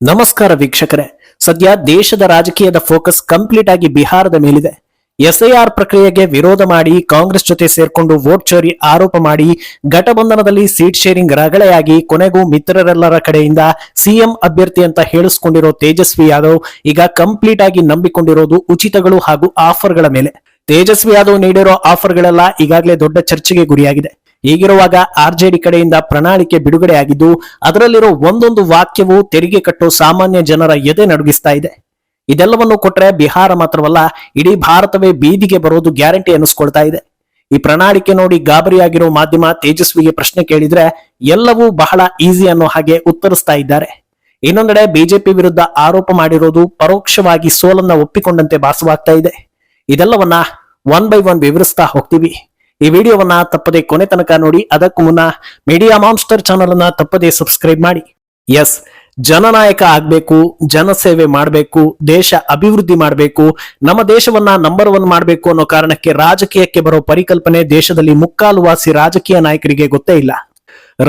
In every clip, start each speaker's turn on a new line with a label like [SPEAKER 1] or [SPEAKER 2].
[SPEAKER 1] ನಮಸ್ಕಾರ ವೀಕ್ಷಕರೇ. ಸದ್ಯ ದೇಶದ ರಾಜಕೀಯದ ಫೋಕಸ್ ಕಂಪ್ಲೀಟ್ ಆಗಿ ಬಿಹಾರದ ಮೇಲಿದೆ. ಎಸ್ಐಆರ್ ಪ್ರಕ್ರಿಯೆಗೆ ವಿರೋಧ ಮಾಡಿ ಕಾಂಗ್ರೆಸ್ ಜೊತೆ ಸೇರ್ಕೊಂಡು ವೋಟ್ ಚೋರಿ ಆರೋಪ ಮಾಡಿ ಘಟಬಂಧನದಲ್ಲಿ ಸೀಟ್ ಶೇರಿಂಗ್ ರಗಳೆಯಾಗಿ ಕೊನೆಗೂ ಮಿತ್ರರೆಲ್ಲರ ಕಡೆಯಿಂದ ಸಿಎಂ ಅಭ್ಯರ್ಥಿ ಅಂತ ಹೇಳಿಸ್ಕೊಂಡಿರೋ ತೇಜಸ್ವಿ ಯಾದವ್ ಈಗ ಕಂಪ್ಲೀಟ್ ಆಗಿ ನಂಬಿಕೊಂಡಿರೋದು ಉಚಿತಗಳು ಹಾಗೂ ಆಫರ್ಗಳ ಮೇಲೆ. ತೇಜಸ್ವಿ ಯಾದವ್ ನೀಡಿರೋ ಆಫರ್ಗಳೆಲ್ಲ ಈಗಾಗಲೇ ದೊಡ್ಡ ಚರ್ಚೆಗೆ ಗುರಿಯಾಗಿದೆ. ಹೀಗಿರುವಾಗ ಆರ್ಜೆಡಿ ಕಡೆಯಿಂದ ಪ್ರಣಾಳಿಕೆ ಬಿಡುಗಡೆಯಾಗಿದ್ದು, ಅದರಲ್ಲಿರೋ ಒಂದೊಂದು ವಾಕ್ಯವು ತೆರಿಗೆ ಕಟ್ಟೋ ಸಾಮಾನ್ಯ ಜನರ ಎದೆ ನಡುಗಿಸ್ತಾ ಇದೆ. ಇದೆಲ್ಲವನ್ನು ಕೊಟ್ರೆ ಬಿಹಾರ ಮಾತ್ರವಲ್ಲ, ಇಡೀ ಭಾರತವೇ ಬೀದಿಗೆ ಬರೋದು ಗ್ಯಾರಂಟಿ ಅನಿಸ್ಕೊಳ್ತಾ ಇದೆ. ಈ ಪ್ರಣಾಳಿಕೆ ನೋಡಿ ಗಾಬರಿಯಾಗಿರೋ ಮಾಧ್ಯಮ ತೇಜಸ್ವಿಗೆ ಪ್ರಶ್ನೆ ಕೇಳಿದ್ರೆ, ಎಲ್ಲವೂ ಬಹಳ ಈಸಿ ಅನ್ನೋ ಹಾಗೆ ಉತ್ತರಿಸ್ತಾ ಇದ್ದಾರೆ. ಇನ್ನೊಂದೆಡೆ ಬಿಜೆಪಿ ವಿರುದ್ಧ ಆರೋಪ ಮಾಡಿರೋದು ಪರೋಕ್ಷವಾಗಿ ಸೋಲನ್ನ ಒಪ್ಪಿಕೊಂಡಂತೆ ಭಾಸವಾಗ್ತಾ ಇದೆ. ಇದೆಲ್ಲವನ್ನ ಒನ್ ಬೈ ಒನ್ ವಿವರಿಸ್ತಾ ಹೋಗ್ತೀವಿ. ಈ ವಿಡಿಯೋವನ್ನ ತಪ್ಪದೆ ಕೊನೆ ತನಕ ನೋಡಿ, ಅದಕ್ಕೂ ಮುನ್ನ ಮೀಡಿಯಾ ಮಾನ್ಸ್ಟರ್ ಚಾನಲ್ ಅನ್ನ ತಪ್ಪದೆ ಸಬ್ಸ್ಕ್ರೈಬ್ ಮಾಡಿ. ಎಸ್ ಜನನಾಯಕ ಆಗ್ಬೇಕು, ಜನಸೇವೆ ಮಾಡಬೇಕು, ದೇಶ ಅಭಿವೃದ್ಧಿ ಮಾಡಬೇಕು, ನಮ್ಮ ದೇಶವನ್ನ ನಂಬರ್ ಒನ್ ಮಾಡಬೇಕು ಅನ್ನೋ ಕಾರಣಕ್ಕೆ ರಾಜಕೀಯಕ್ಕೆ ಬರೋ ಪರಿಕಲ್ಪನೆ ದೇಶದಲ್ಲಿ ಮುಕ್ಕಾಲು ವಾಸಿ ರಾಜಕೀಯ ನಾಯಕರಿಗೆ ಗೊತ್ತೇ ಇಲ್ಲ.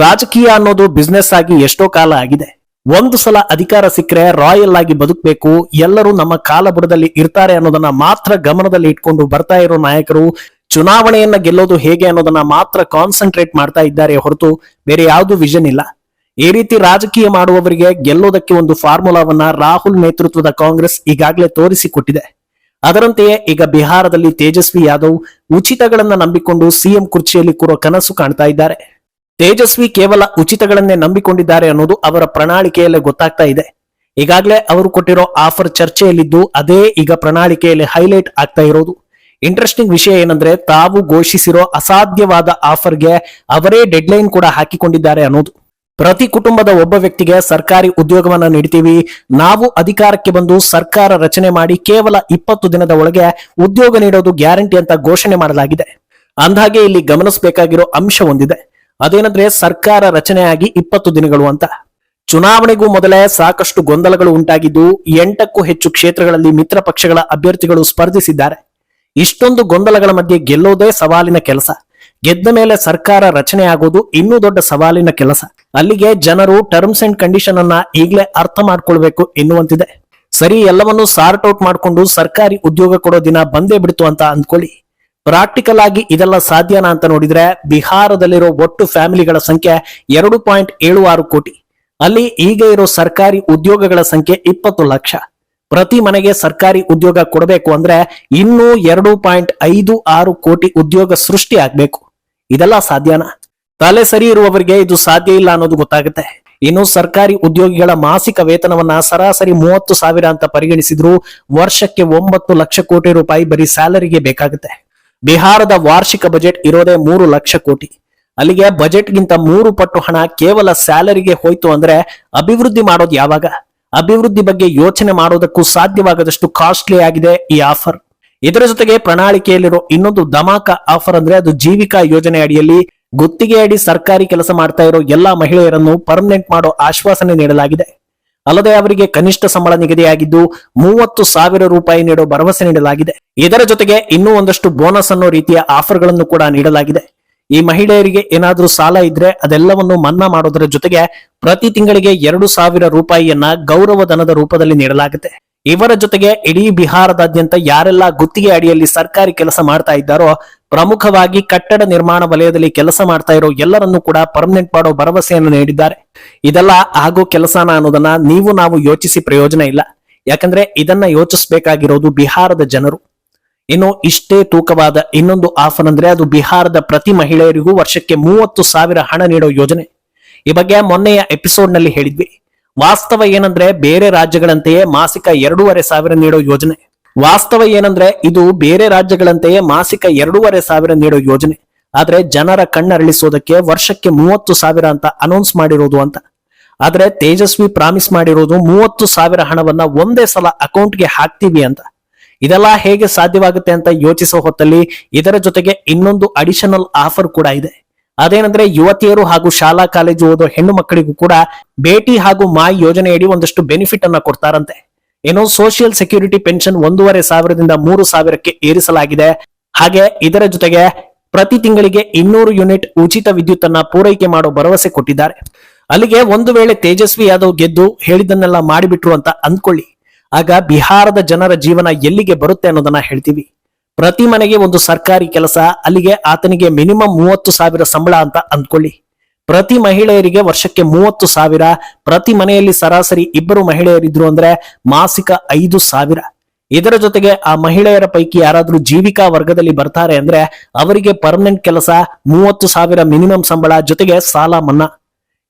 [SPEAKER 1] ರಾಜಕೀಯ ಅನ್ನೋದು ಬಿಸ್ನೆಸ್ ಆಗಿ ಎಷ್ಟೋ ಕಾಲ ಆಗಿದೆ. ಒಂದು ಸಲ ಅಧಿಕಾರ ಸಿಕ್ಕರೆ ರಾಯಲ್ ಆಗಿ ಬದುಕಬೇಕು, ಎಲ್ಲರೂ ನಮ್ಮ ಕಾಲಬುಡದಲ್ಲಿ ಇರ್ತಾರೆ ಅನ್ನೋದನ್ನ ಮಾತ್ರ ಗಮನದಲ್ಲಿ ಇಟ್ಕೊಂಡು ಬರ್ತಾ ಇರೋ ನಾಯಕರು ಚುನಾವಣೆಯನ್ನ ಗೆಲ್ಲೋದು ಹೇಗೆ ಅನ್ನೋದನ್ನ ಮಾತ್ರ ಕಾನ್ಸಂಟ್ರೇಟ್ ಮಾಡ್ತಾ ಇದ್ದಾರೆ ಹೊರತು ಬೇರೆ ಯಾವುದು ವಿಷನ್ ಇಲ್ಲ. ಈ ರೀತಿ ರಾಜಕೀಯ ಮಾಡುವವರಿಗೆ ಗೆಲ್ಲೋದಕ್ಕೆ ಒಂದು ಫಾರ್ಮುಲಾವನ್ನ ರಾಹುಲ್ ನೇತೃತ್ವದ ಕಾಂಗ್ರೆಸ್ ಈಗಾಗಲೇ ತೋರಿಸಿಕೊಟ್ಟಿದೆ ಅದರಂತೆಯೇ ಈಗ ಬಿಹಾರದಲ್ಲಿ ತೇಜಸ್ವಿ ಯಾದವ್ ಉಚಿತಗಳನ್ನ ನಂಬಿಕೊಂಡು ಸಿಎಂ ಕುರ್ಚಿಯಲ್ಲಿ ಕೂರೋ ಕನಸು ಕಾಣ್ತಾ ಇದ್ದಾರೆ. ತೇಜಸ್ವಿ ಕೇವಲ ಉಚಿತಗಳನ್ನೇ ನಂಬಿಕೊಂಡಿದ್ದಾರೆ ಅನ್ನೋದು ಅವರ ಪ್ರಣಾಳಿಕೆಯಲ್ಲೇ ಗೊತ್ತಾಗ್ತಾ ಇದೆ. ಈಗಾಗಲೇ ಅವರು ಕೊಟ್ಟಿರೋ ಆಫರ್ ಚರ್ಚೆಯಲ್ಲಿದ್ದು ಅದೇ ಈಗ ಪ್ರಣಾಳಿಕೆಯಲ್ಲಿ ಹೈಲೈಟ್ ಆಗ್ತಾ ಇರೋದು. ಇಂಟ್ರೆಸ್ಟಿಂಗ್ ವಿಷಯ ಏನಂದ್ರೆ ತಾವು ಘೋಷಿಸಿರೋ ಅಸಾಧ್ಯವಾದ ಆಫರ್ಗೆ ಅವರೇ ಡೆಡ್ಲೈನ್ ಕೂಡ ಹಾಕಿಕೊಂಡಿದ್ದಾರೆ ಅನ್ನೋದು. ಪ್ರತಿ ಕುಟುಂಬದ ಒಬ್ಬ ವ್ಯಕ್ತಿಗೆ ಸರ್ಕಾರಿ ಉದ್ಯೋಗವನ್ನ ನೀಡ್ತೀವಿ. ನಾವು ಅಧಿಕಾರಕ್ಕೆ ಬಂದು ಸರ್ಕಾರ ರಚನೆ ಮಾಡಿ ಕೇವಲ ಇಪ್ಪತ್ತು ದಿನದ ಒಳಗೆ ಉದ್ಯೋಗ ನೀಡೋದು ಗ್ಯಾರಂಟಿ ಅಂತ ಘೋಷಣೆ ಮಾಡಲಾಗಿದೆ. ಅಂದಾಗೆ ಇಲ್ಲಿ ಗಮನಿಸಬೇಕಾಗಿರೋ ಅಂಶ ಒಂದಿದೆ. ಅದೇನಂದ್ರೆ ಸರ್ಕಾರ ರಚನೆಯಾಗಿ ಇಪ್ಪತ್ತು ದಿನಗಳು ಅಂತ. ಚುನಾವಣೆಗೂ ಮೊದಲೇ ಸಾಕಷ್ಟು ಗೊಂದಲಗಳು ಉಂಟಾಗಿದ್ದು ಎಂಟಕ್ಕೂ ಹೆಚ್ಚು ಕ್ಷೇತ್ರಗಳಲ್ಲಿ ಮಿತ್ರ ಪಕ್ಷಗಳ ಅಭ್ಯರ್ಥಿಗಳು ಸ್ಪರ್ಧಿಸಿದ್ದಾರೆ. ಇಷ್ಟೊಂದು ಗೊಂದಲಗಳ ಮಧ್ಯೆ ಗೆಲ್ಲೋದೇ ಸವಾಲಿನ ಕೆಲಸ. ಗೆದ್ದ ಮೇಲೆ ಸರ್ಕಾರ ರಚನೆ ಆಗೋದು ಇನ್ನೂ ದೊಡ್ಡ ಸವಾಲಿನ ಕೆಲಸ. ಅಲ್ಲಿಗೆ ಜನರು ಟರ್ಮ್ಸ್ ಅಂಡ್ ಕಂಡೀಷನ್ ಅನ್ನ ಈಗಲೇ ಅರ್ಥ ಮಾಡ್ಕೊಳ್ಬೇಕು ಎನ್ನುವಂತಿದೆ. ಸರಿ, ಎಲ್ಲವನ್ನು ಸಾರ್ಟ್ ಔಟ್ ಮಾಡ್ಕೊಂಡು ಸರ್ಕಾರಿ ಉದ್ಯೋಗ ಕೊಡೋ ದಿನ ಬಂದೇ ಬಿಡ್ತು ಅಂತ ಅಂದ್ಕೊಳ್ಳಿ. ಪ್ರಾಕ್ಟಿಕಲ್ ಆಗಿ ಇದೆಲ್ಲ ಸಾಧ್ಯನಾ ಅಂತ ನೋಡಿದ್ರೆ ಬಿಹಾರದಲ್ಲಿರೋ ಒಟ್ಟು ಫ್ಯಾಮಿಲಿಗಳ ಸಂಖ್ಯೆ ಎರಡು ಪಾಯಿಂಟ್ ಏಳು ಆರು ಕೋಟಿ. ಅಲ್ಲಿ ಈಗ ಇರೋ ಸರ್ಕಾರಿ ಉದ್ಯೋಗಗಳ ಸಂಖ್ಯೆ ಇಪ್ಪತ್ತು ಲಕ್ಷ. ಪ್ರತಿ ಮನೆಗೆ ಸರ್ಕಾರಿ ಉದ್ಯೋಗ ಕೊಡಬೇಕು ಅಂದ್ರೆ ಇನ್ನೂ ಎರಡು ಪಾಯಿಂಟ್ ಐದು ಆರು ಕೋಟಿ ಉದ್ಯೋಗ ಸೃಷ್ಟಿ ಆಗ್ಬೇಕು. ಇದೆಲ್ಲ ಸಾಧ್ಯನಾ? ತಲೆ ಸರಿ ಇರುವವರಿಗೆ ಇದು ಸಾಧ್ಯ ಇಲ್ಲ ಅನ್ನೋದು ಗೊತ್ತಾಗುತ್ತೆ. ಇನ್ನು ಸರ್ಕಾರಿ ಉದ್ಯೋಗಿಗಳ ಮಾಸಿಕ ವೇತನವನ್ನ ಸರಾಸರಿ ಮೂವತ್ತು ಸಾವಿರ ಅಂತ ಪರಿಗಣಿಸಿದ್ರು ವರ್ಷಕ್ಕೆ ಒಂಬತ್ತು ಲಕ್ಷ ಕೋಟಿ ರೂಪಾಯಿ ಬರೀ ಸ್ಯಾಲರಿಗೆ ಬೇಕಾಗುತ್ತೆ. ಬಿಹಾರದ ವಾರ್ಷಿಕ ಬಜೆಟ್ ಇರೋದೇ ಮೂರು ಲಕ್ಷ ಕೋಟಿ. ಅಲ್ಲಿಗೆ ಬಜೆಟ್ಗಿಂತ ಮೂರು ಪಟ್ಟು ಹಣ ಕೇವಲ ಸ್ಯಾಲರಿಗೆ ಹೋಯ್ತು ಅಂದ್ರೆ ಅಭಿವೃದ್ಧಿ ಮಾಡೋದು ಯಾವಾಗ? ಅಭಿವೃದ್ಧಿ ಬಗ್ಗೆ ಯೋಚನೆ ಮಾಡೋದಕ್ಕೂ ಸಾಧ್ಯವಾಗದಷ್ಟು ಕಾಸ್ಟ್ಲಿ ಆಗಿದೆ ಈ ಆಫರ್ ಇದರ ಜೊತೆಗೆ ಪ್ರಣಾಳಿಕೆಯಲ್ಲಿರೋ ಇನ್ನೊಂದು ಧಮಾಕ ಆಫರ್ ಅಂದ್ರೆ ಅದು ಜೀವಿಕಾ ಯೋಜನೆ ಅಡಿಯಲ್ಲಿ ಗುತ್ತಿಗೆ ಅಡಿ ಸರ್ಕಾರಿ ಕೆಲಸ ಮಾಡ್ತಾ ಇರೋ ಎಲ್ಲಾ ಮಹಿಳೆಯರನ್ನು ಪರ್ಮನೆಂಟ್ ಮಾಡೋ ಆಶ್ವಾಸನೆ ನೀಡಲಾಗಿದೆ. ಅಲ್ಲದೆ ಅವರಿಗೆ ಕನಿಷ್ಠ ಸಂಬಳ ನಿಗದಿಯಾಗಿದ್ದು ಮೂವತ್ತು ಸಾವಿರ ರೂಪಾಯಿ ನೀಡೋ ಭರವಸೆ ನೀಡಲಾಗಿದೆ. ಇದರ ಜೊತೆಗೆ ಇನ್ನೂ ಒಂದಷ್ಟು ಬೋನಸ್ ಅನ್ನೋ ರೀತಿಯ ಆಫರ್ಗಳನ್ನು ಕೂಡ ನೀಡಲಾಗಿದೆ. ಈ ಮಹಿಳೆಯರಿಗೆ ಏನಾದ್ರೂ ಸಾಲ ಇದ್ರೆ ಅದೆಲ್ಲವನ್ನು ಮನ್ನಾ ಮಾಡೋದರ ಜೊತೆಗೆ ಪ್ರತಿ ತಿಂಗಳಿಗೆ ಎರಡು ಸಾವಿರ ರೂಪಾಯಿಯನ್ನ ಗೌರವಧನದ ರೂಪದಲ್ಲಿ ನೀಡಲಾಗುತ್ತೆ. ಇವರ ಜೊತೆಗೆ ಇಡೀ ಬಿಹಾರದಾದ್ಯಂತ ಯಾರೆಲ್ಲ ಗುತ್ತಿಗೆ ಅಡಿಯಲ್ಲಿ ಸರ್ಕಾರಿ ಕೆಲಸ ಮಾಡ್ತಾ ಇದ್ದಾರೋ, ಪ್ರಮುಖವಾಗಿ ಕಟ್ಟಡ ನಿರ್ಮಾಣ ವಲಯದಲ್ಲಿ ಕೆಲಸ ಮಾಡ್ತಾ ಇರೋ ಎಲ್ಲರನ್ನೂ ಕೂಡ ಪರ್ಮನೆಂಟ್ ಮಾಡೋ ಭರವಸೆಯನ್ನು ನೀಡಿದ್ದಾರೆ. ಇದೆಲ್ಲ ಆಗೋ ಕೆಲಸನ ಅನ್ನೋದನ್ನ ನೀವು ನಾವು ಯೋಚಿಸಿ ಪ್ರಯೋಜನ ಇಲ್ಲ. ಯಾಕಂದ್ರೆ ಇದನ್ನ ಯೋಚಿಸಬೇಕಾಗಿರೋದು ಬಿಹಾರದ ಜನರು. ಇನ್ನು ಇಷ್ಟೇ ತೂಕವಾದ ಇನ್ನೊಂದು ಆಫರ್ ಅಂದ್ರೆ ಅದು ಬಿಹಾರದ ಪ್ರತಿ ಮಹಿಳೆಯರಿಗೂ ವರ್ಷಕ್ಕೆ ಮೂವತ್ತು ಸಾವಿರ ಹಣ ನೀಡೋ ಯೋಜನೆ. ಈ ಬಗ್ಗೆ ಮೊನ್ನೆಯ ಎಪಿಸೋಡ್ನಲ್ಲಿ ಹೇಳಿದ್ವಿ. ವಾಸ್ತವ ಏನಂದ್ರೆ ಬೇರೆ ರಾಜ್ಯಗಳಂತೆಯೇ ಮಾಸಿಕ ಎರಡೂವರೆ ಸಾವಿರ ನೀಡೋ ಯೋಜನೆ. ವಾಸ್ತವ ಏನಂದ್ರೆ ಇದು ಬೇರೆ ರಾಜ್ಯಗಳಂತೆಯೇ ಮಾಸಿಕ ಎರಡೂವರೆ ಸಾವಿರ ನೀಡೋ ಯೋಜನೆ. ಆದ್ರೆ ಜನರ ಕಣ್ಣರಳಿಸೋದಕ್ಕೆ ವರ್ಷಕ್ಕೆ ಮೂವತ್ತು ಸಾವಿರ ಅಂತ ಅನೌನ್ಸ್ ಮಾಡಿರೋದು ಅಂತ. ಆದ್ರೆ ತೇಜಸ್ವಿ ಪ್ರಾಮಿಸ್ ಮಾಡಿರೋದು ಮೂವತ್ತು ಸಾವಿರ ಹಣವನ್ನ ಒಂದೇ ಸಲ ಅಕೌಂಟ್ಗೆ ಹಾಕ್ತೀವಿ ಅಂತ. ಇದೆಲ್ಲ ಹೇಗೆ ಸಾಧ್ಯವಾಗುತ್ತೆ ಅಂತ ಯೋಚಿಸೋ ಹೊತ್ತಲ್ಲಿ ಇದರ ಜೊತೆಗೆ ಇನ್ನೊಂದು ಅಡಿಷನಲ್ ಆಫರ್ ಕೂಡ ಇದೆ. ಅದೇನಂದ್ರೆ ಯುವತಿಯರು ಹಾಗೂ ಶಾಲಾ ಕಾಲೇಜು ಓದೋ ಹೆಣ್ಣು ಮಕ್ಕಳಿಗೂ ಕೂಡ ಭೇಟಿ ಹಾಗೂ ಮಾಯ್ ಯೋಜನೆಯಡಿ ಒಂದಷ್ಟು ಬೆನಿಫಿಟ್ ಅನ್ನ ಕೊಡ್ತಾರಂತೆ. ಏನೋ ಸೋಷಿಯಲ್ ಸೆಕ್ಯೂರಿಟಿ ಪೆನ್ಷನ್ ಒಂದೂವರೆ ಸಾವಿರದಿಂದ ಮೂರು ಸಾವಿರಕ್ಕೆ ಏರಿಸಲಾಗಿದೆ. ಹಾಗೆ ಇದರ ಜೊತೆಗೆ ಪ್ರತಿ ತಿಂಗಳಿಗೆ ಇನ್ನೂರು ಯೂನಿಟ್ ಉಚಿತ ವಿದ್ಯುತ್ ಅನ್ನ ಪೂರೈಕೆ ಮಾಡೋ ಭರವಸೆ ಕೊಟ್ಟಿದ್ದಾರೆ. ಅಲ್ಲಿಗೆ ಒಂದು ವೇಳೆ ತೇಜಸ್ವಿ ಯಾದವ್ ಗೆದ್ದು ಹೇಳಿದ್ದನ್ನೆಲ್ಲ ಮಾಡಿಬಿಟ್ರು ಅಂತ ಅಂದ್ಕೊಳ್ಳಿ. ಆಗ ಬಿಹಾರದ ಜನರ ಜೀವನ ಎಲ್ಲಿಗೆ ಬರುತ್ತೆ ಅನ್ನೋದನ್ನ ಹೇಳ್ತೀವಿ. ಪ್ರತಿ ಮನೆಗೆ ಒಂದು ಸರ್ಕಾರಿ ಕೆಲಸ, ಅಲ್ಲಿಗೆ ಆತನಿಗೆ ಮಿನಿಮಮ್ ಮೂವತ್ತು ಸಾವಿರ ಸಂಬಳ ಅಂತ ಅಂದ್ಕೊಳ್ಳಿ. ಪ್ರತಿ ಮಹಿಳೆಯರಿಗೆ ವರ್ಷಕ್ಕೆ ಮೂವತ್ತು ಸಾವಿರ, ಪ್ರತಿ ಮನೆಯಲ್ಲಿ ಸರಾಸರಿ ಇಬ್ಬರು ಮಹಿಳೆಯರಿದ್ರು ಅಂದ್ರೆ ಮಾಸಿಕ ಐದು ಸಾವಿರ. ಇದರ ಜೊತೆಗೆ ಆ ಮಹಿಳೆಯರ ಪೈಕಿ ಯಾರಾದ್ರೂ ಜೀವಿಕಾ ವರ್ಗದಲ್ಲಿ ಬರ್ತಾರೆ ಅಂದ್ರೆ ಅವರಿಗೆ ಪರ್ಮನೆಂಟ್ ಕೆಲಸ, ಮೂವತ್ತು ಸಾವಿರ ಮಿನಿಮಮ್ ಸಂಬಳ, ಜೊತೆಗೆ ಸಾಲ ಮನ್ನಾ.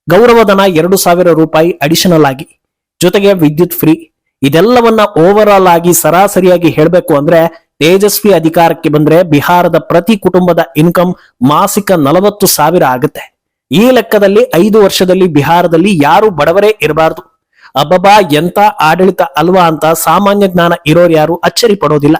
[SPEAKER 1] ಗೌರವಧನ ಎರಡು ಸಾವಿರ ರೂಪಾಯಿ ಅಡಿಷನಲ್ ಆಗಿ. ಜೊತೆಗೆ ವಿದ್ಯುತ್ ಫ್ರೀ ಇದೆಲ್ಲವನ್ನ ಓವರ್ ಆಲ್ ಆಗಿ ಸರಾಸರಿಯಾಗಿ ಹೇಳಬೇಕು ಅಂದ್ರೆ ತೇಜಸ್ವಿ ಅಧಿಕಾರಕ್ಕೆ ಬಂದ್ರೆ ಬಿಹಾರದ ಪ್ರತಿ ಕುಟುಂಬದ ಇನ್ಕಮ್ ಮಾಸಿಕ ನಲವತ್ತು ಸಾವಿರ ಆಗುತ್ತೆ. ಈ ಲೆಕ್ಕದಲ್ಲಿ ಐದು ವರ್ಷದಲ್ಲಿ ಬಿಹಾರದಲ್ಲಿ ಯಾರು ಬಡವರೇ ಇರಬಾರದು. ಅಬ್ಬಾ ಎಂತ ಆಡಳಿತ ಅಲ್ವಾ ಅಂತ ಸಾಮಾನ್ಯ ಜ್ಞಾನ ಇರೋರು ಯಾರು ಅಚ್ಚರಿ ಪಡೋದಿಲ್ಲ.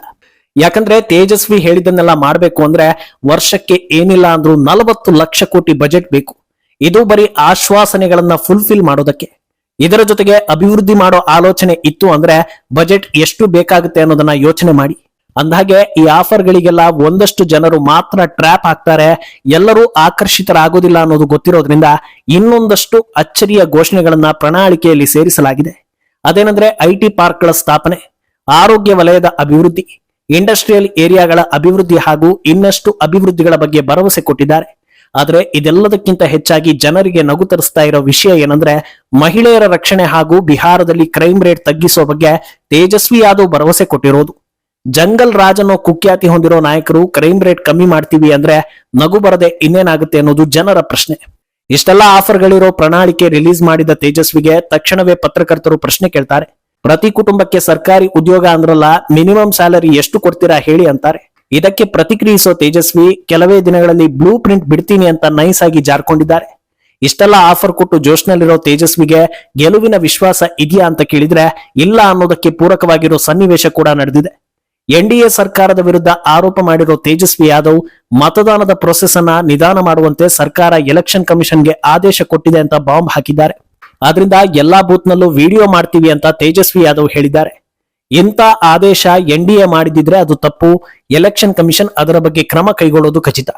[SPEAKER 1] ಯಾಕಂದ್ರೆ ತೇಜಸ್ವಿ ಹೇಳಿದನ್ನೆಲ್ಲ ಮಾಡ್ಬೇಕು ಅಂದ್ರೆ ವರ್ಷಕ್ಕೆ ಏನಿಲ್ಲ ಅಂದ್ರೂ ನಲವತ್ತು ಲಕ್ಷ ಕೋಟಿ ಬಜೆಟ್ ಬೇಕು. ಇದು ಬರೀ ಆಶ್ವಾಸನೆಗಳನ್ನ ಫುಲ್ಫಿಲ್ ಮಾಡೋದಕ್ಕೆ. ಇದರ ಜೊತೆಗೆ ಅಭಿವೃದ್ಧಿ ಮಾಡೋ ಆಲೋಚನೆ ಇತ್ತು ಅಂದ್ರೆ ಬಜೆಟ್ ಎಷ್ಟು ಬೇಕಾಗುತ್ತೆ ಅನ್ನೋದನ್ನ ಯೋಚನೆ ಮಾಡಿ. ಅಂದಹಾಗೆ ಈ ಆಫರ್ ಗಳಿಗೆಲ್ಲ ಒಂದಷ್ಟು ಜನರು ಮಾತ್ರ ಟ್ರ್ಯಾಪ್ ಆಗ್ತಾರೆ, ಎಲ್ಲರೂ ಆಕರ್ಷಿತರಾಗೋದಿಲ್ಲ ಅನ್ನೋದು ಗೊತ್ತಿರೋದ್ರಿಂದ ಇನ್ನೊಂದಷ್ಟು ಅಚ್ಚರಿಯ ಘೋಷಣೆಗಳನ್ನ ಪ್ರಣಾಳಿಕೆಯಲ್ಲಿ ಸೇರಿಸಲಾಗಿದೆ. ಅದೇನಂದ್ರೆ ಐಟಿ ಪಾರ್ಕ್ಗಳ ಸ್ಥಾಪನೆ, ಆರೋಗ್ಯ ವಲಯದ ಅಭಿವೃದ್ಧಿ, ಇಂಡಸ್ಟ್ರಿಯಲ್ ಏರಿಯಾಗಳ ಅಭಿವೃದ್ಧಿ ಹಾಗೂ ಇನ್ನಷ್ಟು ಅಭಿವೃದ್ಧಿಗಳ ಬಗ್ಗೆ ಭರವಸೆ ಕೊಟ್ಟಿದ್ದಾರೆ. ಆದರೆ ಇದೆಲ್ಲದಕ್ಕಿಂತ ಹೆಚ್ಚಾಗಿ ಜನರಿಗೆ ನಗು ತರಿಸ್ತಾ ಇರೋ ವಿಷಯ ಏನಂದ್ರೆ ಮಹಿಳೆಯರ ರಕ್ಷಣೆ ಹಾಗೂ ಬಿಹಾರದಲ್ಲಿ ಕ್ರೈಮ್ ರೇಟ್ ತಗ್ಗಿಸೋ ಬಗ್ಗೆ ತೇಜಸ್ವಿ ಯಾದವ್ ಭರವಸೆ ಕೊಟ್ಟಿರೋದು. ಜಂಗಲ್ ರಾಜ್ ಅನ್ನೋ ಕುಖ್ಯಾತಿ ಹೊಂದಿರೋ ನಾಯಕರು ಕ್ರೈಮ್ ರೇಟ್ ಕಮ್ಮಿ ಮಾಡ್ತೀವಿ ಅಂದ್ರೆ ನಗು ಬರದೆ ಇನ್ನೇನಾಗುತ್ತೆ ಅನ್ನೋದು ಜನರ ಪ್ರಶ್ನೆ. ಇಷ್ಟೆಲ್ಲ ಆಫರ್ಗಳಿರೋ ಪ್ರಣಾಳಿಕೆ ರಿಲೀಸ್ ಮಾಡಿದ ತೇಜಸ್ವಿಗೆ ತಕ್ಷಣವೇ ಪತ್ರಕರ್ತರು ಪ್ರಶ್ನೆ ಕೇಳ್ತಾರೆ. ಪ್ರತಿ ಕುಟುಂಬಕ್ಕೆ ಸರ್ಕಾರಿ ಉದ್ಯೋಗ ಅಂದ್ರಲ್ಲ ಮಿನಿಮಮ್ ಸ್ಯಾಲರಿ ಎಷ್ಟು ಕೊಡ್ತೀರಾ ಹೇಳಿ ಅಂತಾರೆ. ಇದಕ್ಕೆ ಪ್ರತಿಕ್ರಿಯಿಸೋ ತೇಜಸ್ವಿ, ಕೆಲವೇ ದಿನಗಳಲ್ಲಿ ಬ್ಲೂ ಪ್ರಿಂಟ್ ಬಿಡ್ತೀನಿ ಅಂತ ನೈಸ್ ಆಗಿ ಜಾರ್ಕೊಂಡಿದ್ದಾರೆ. ಇಷ್ಟೆಲ್ಲ ಆಫರ್ ಕೊಟ್ಟು ಜೋಶ್ನಲ್ಲಿರೋ ತೇಜಸ್ವಿಗೆ ಗೆಲುವಿನ ವಿಶ್ವಾಸ ಇದೆಯಾ ಅಂತ ಕೇಳಿದ್ರೆ ಇಲ್ಲ ಅನ್ನೋದಕ್ಕೆ ಪೂರಕವಾಗಿರೋ ಸನ್ನಿವೇಶ ಕೂಡ ನಡೆದಿದೆ. ಎನ್ಡಿಎ ಸರ್ಕಾರದ ವಿರುದ್ಧ ಆರೋಪ ಮಾಡಿರೋ ತೇಜಸ್ವಿ ಯಾದವ್ ಮತದಾನದ ಪ್ರೊಸೆಸ್ ಅನ್ನ ನಿಧಾನ ಮಾಡುವಂತೆ ಸರ್ಕಾರ ಎಲೆಕ್ಷನ್ ಕಮಿಷನ್ಗೆ ಆದೇಶ ಕೊಟ್ಟಿದೆ ಅಂತ ಬಾಂಬ್ ಹಾಕಿದ್ದಾರೆ. ಆದ್ರಿಂದ ಎಲ್ಲಾ ಬೂತ್ನಲ್ಲೂ ವಿಡಿಯೋ ಮಾಡ್ತೀವಿ ಅಂತ ತೇಜಸ್ವಿ ಯಾದವ್ ಹೇಳಿದ್ದಾರೆ. ಇಂಥ ಆದೇಶ ಎನ್ಡಿಎ ಮಾಡಿದಿದ್ರೆ ಅದು ತಪ್ಪು. ಎಲೆಕ್ಷನ್ ಕಮಿಷನ್ ಅದರ ಬಗ್ಗೆ ಕ್ರಮ ಕೈಗೊಳ್ಳೋದು ಖಚಿತ.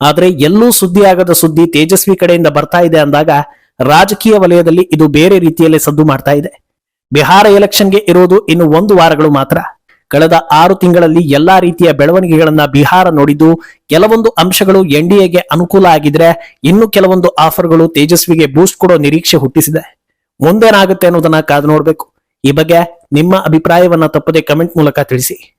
[SPEAKER 1] ಆದ್ರೆ ಎಲ್ಲೂ ಸುದ್ದಿಯಾಗದ ಸುದ್ದಿ ತೇಜಸ್ವಿ ಕಡೆಯಿಂದ ಬರ್ತಾ ಇದೆ ಅಂದಾಗ ರಾಜಕೀಯ ವಲಯದಲ್ಲಿ ಇದು ಬೇರೆ ರೀತಿಯಲ್ಲಿ ಸದ್ದು ಮಾಡ್ತಾ ಇದೆ. ಬಿಹಾರ ಎಲೆಕ್ಷನ್ಗೆ ಇರೋದು ಇನ್ನು ಒಂದು ವಾರಗಳು ಮಾತ್ರ. ಕಳೆದ ಆರು ತಿಂಗಳಲ್ಲಿ ಎಲ್ಲಾ ರೀತಿಯ ಬೆಳವಣಿಗೆಗಳನ್ನ ಬಿಹಾರ ನೋಡಿದ್ದು ಕೆಲವೊಂದು ಅಂಶಗಳು ಎನ್ಡಿಎಗೆ ಅನುಕೂಲ ಆಗಿದ್ರೆ ಇನ್ನು ಕೆಲವೊಂದು ಆಫರ್ಗಳು ತೇಜಸ್ವಿಗೆ ಬೂಸ್ಟ್ ಕೊಡೋ ನಿರೀಕ್ಷೆ ಹುಟ್ಟಿಸಿದೆ. ಮುಂದೇನಾಗುತ್ತೆ ಅನ್ನೋದನ್ನ ಕಾದು ನೋಡಬೇಕು. ಈ ಬಗ್ಗೆ ನಿಮ್ಮ ಅಭಿಪ್ರಾಯವನ್ನ ತಪ್ಪದೆ ಕಮೆಂಟ್ ಮೂಲಕ ತಿಳಿಸಿ.